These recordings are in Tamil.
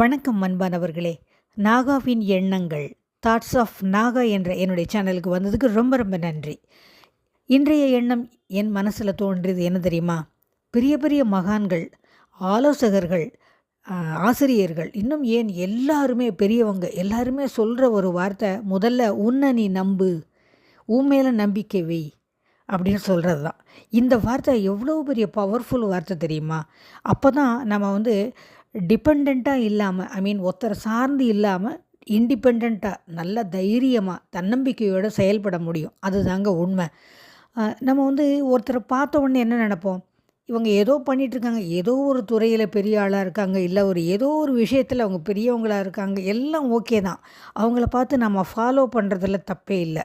வணக்கம் அன்பானவர்களே. நாகாவின் எண்ணங்கள் தாட்ஸ் ஆஃப் நாகா என்ற என்னுடைய சேனலுக்கு வந்ததுக்கு ரொம்ப ரொம்ப நன்றி. இன்றைய எண்ணம் என் மனசில் தோன்றியது என்ன தெரியுமா? பெரிய பெரிய மகான்கள் ஆலோசகர்கள் ஆசிரியர்கள் இன்னும் ஏன் எல்லாருமே பெரியவங்க எல்லாருமே சொல்கிற ஒரு வார்த்தை முதல்ல உன்னை நீ நம்பு உன் மேலே நம்பிக்கை வை அப்படின்னு சொல்கிறது தான் இந்த வார்த்தை எவ்வளோ பெரிய பவர்ஃபுல் வார்த்தை தெரியுமா? அப்போ தான் நம்ம வந்து டிபெண்ட்டாக இல்லாமல் ஐ மீன் ஒருத்தரை சார்ந்து இல்லாமல் இண்டிபெண்ட்டாக நல்ல தைரியமாக தன்னம்பிக்கையோடு செயல்பட முடியும். அதுதாங்க உண்மை. நம்ம வந்து ஒருத்தரை பார்த்த உடனே என்ன நினப்போம்? இவங்க ஏதோ பண்ணிகிட்ருக்காங்க ஏதோ ஒரு துறையில் பெரிய ஆளாக இருக்காங்க. இல்லை ஒரு ஏதோ ஒரு விஷயத்தில் அவங்க பெரியவங்களாக இருக்காங்க. எல்லாம் ஓகே தான். அவங்கள பார்த்து நம்ம ஃபாலோ பண்ணுறதுல தப்பே இல்லை.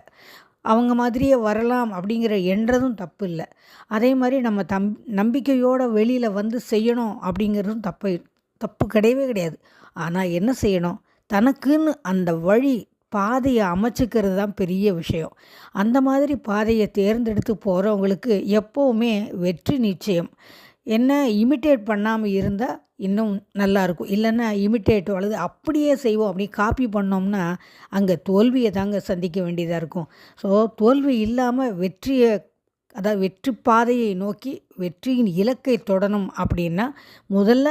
அவங்க மாதிரியே வரலாம் அப்படிங்கிற என்றதும் தப்பு இல்லை. அதே மாதிரி நம்ம தம் நம்பிக்கையோடு வெளியில் வந்து செய்யணும் அப்படிங்கிறதும் தப்பு தப்பு கிடையவே கிடையாது. ஆனால் என்ன செய்யணும்? தனக்குன்னு அந்த வழி பாதையை அமைச்சிக்கிறது தான் பெரிய விஷயம். அந்த மாதிரி பாதையை தேர்ந்தெடுத்து போகிறவங்களுக்கு எப்போவுமே வெற்றி நிச்சயம். என்ன இமிட்டேட் பண்ணாமல் இருந்தால் இன்னும் நல்லாயிருக்கும் இல்லைன்னா இமிட்டேட் அல்லது அப்படியே செய்வோம். அப்படி காப்பி பண்ணோம்னா அங்கே தோல்வியை தாங்க சந்திக்க வேண்டியதாக இருக்கும். ஸோ தோல்வி இல்லாமல் வெற்றியை அதாவது வெற்றி பாதையை நோக்கி வெற்றியின் இலக்கை தொடணும் அப்படின்னா முதல்ல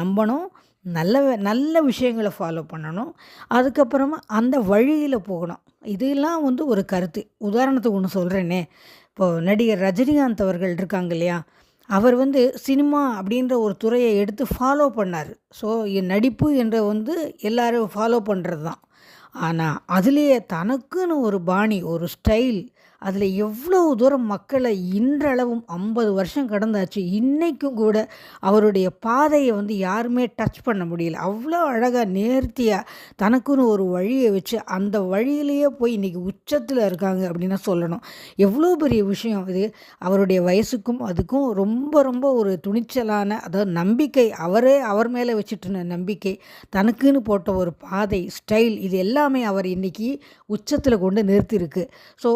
நம்பணும் நல்ல நல்ல விஷயங்களை ஃபாலோ பண்ணணும். அதுக்கப்புறமா அந்த வழியில் போகணும். இதெல்லாம் வந்து ஒரு கருத்து. உதாரணத்துக்கு ஒன்று சொல்கிறேனே இப்போது நடிகர் ரஜினிகாந்த் அவர்கள் இருக்காங்க இல்லையா? அவர் வந்து சினிமா அப்படின்ற ஒரு துறையை எடுத்து ஃபாலோ பண்ணார். ஸோ நடிப்பு என்ற வந்து எல்லாரும் ஃபாலோ பண்ணுறது தான் ஆனால் அதுலேயே தனக்குன்னு ஒரு பாணி ஒரு ஸ்டைல் அதில் எவ்வளோ தூரம் மக்களை இன்றளவும் ஐம்பது வருஷம் கடந்தாச்சு இன்றைக்கும் கூட அவருடைய பாதையை வந்து யாருமே டச் பண்ண முடியல. அவ்வளோ அழகாக நேர்த்தியாக தனக்குன்னு ஒரு வழியை வச்சு அந்த வழியிலேயே போய் இன்றைக்கி உச்சத்தில் இருக்காங்க அப்படின்னு சொல்லணும். எவ்வளோ பெரிய விஷயம் இது. அவருடைய வயசுக்கும் அதுக்கும் ரொம்ப ரொம்ப ஒரு துணிச்சலான அதாவது நம்பிக்கை அவரே அவர் மேலே வச்சுட்டு நம்பிக்கை தனக்குன்னு போட்ட ஒரு பாதை ஸ்டைல் இது எல்லாமே அவர் இன்றைக்கி உச்சத்தில் கொண்டு நிறுத்தியிருக்கு. ஸோ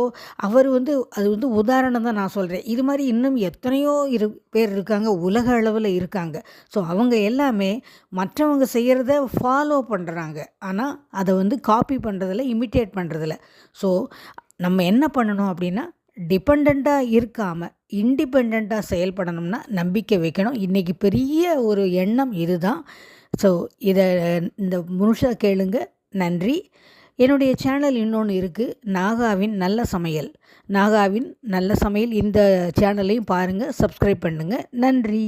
அவர் வந்து அது வந்து உதாரணம் தான் நான் சொல்கிறேன் இது மாதிரி இன்னும் எத்தனையோ இரு பேர் இருக்காங்க உலக அளவில் இருக்காங்க. ஸோ அவங்க எல்லாமே மற்றவங்க செய்கிறத ஃபாலோ பண்ணுறாங்க ஆனால் அதை வந்து காப்பி பண்ணுறதில்ல இமிட்டேட் பண்ணுறதில்ல ஸோ நம்ம என்ன பண்ணணும் அப்படின்னா டிபெண்ட்டாக இருக்காமல் இண்டிபெண்ட்டாக செயல்படணும்னா நம்பிக்கை வைக்கணும். இன்றைக்கி பெரிய ஒரு எண்ணம் இதுதான். ஸோ இதை இந்த முழுசாக கேளுங்க. நன்றி. என்னுடைய சேனல் இன்னொன்று இருக்குது நாகாவின் நல்ல சமையல். நாகாவின் நல்ல சமையல் இந்த சேனலையும் பாருங்கள் சப்ஸ்கிரைப் பண்ணுங்கள் நன்றி.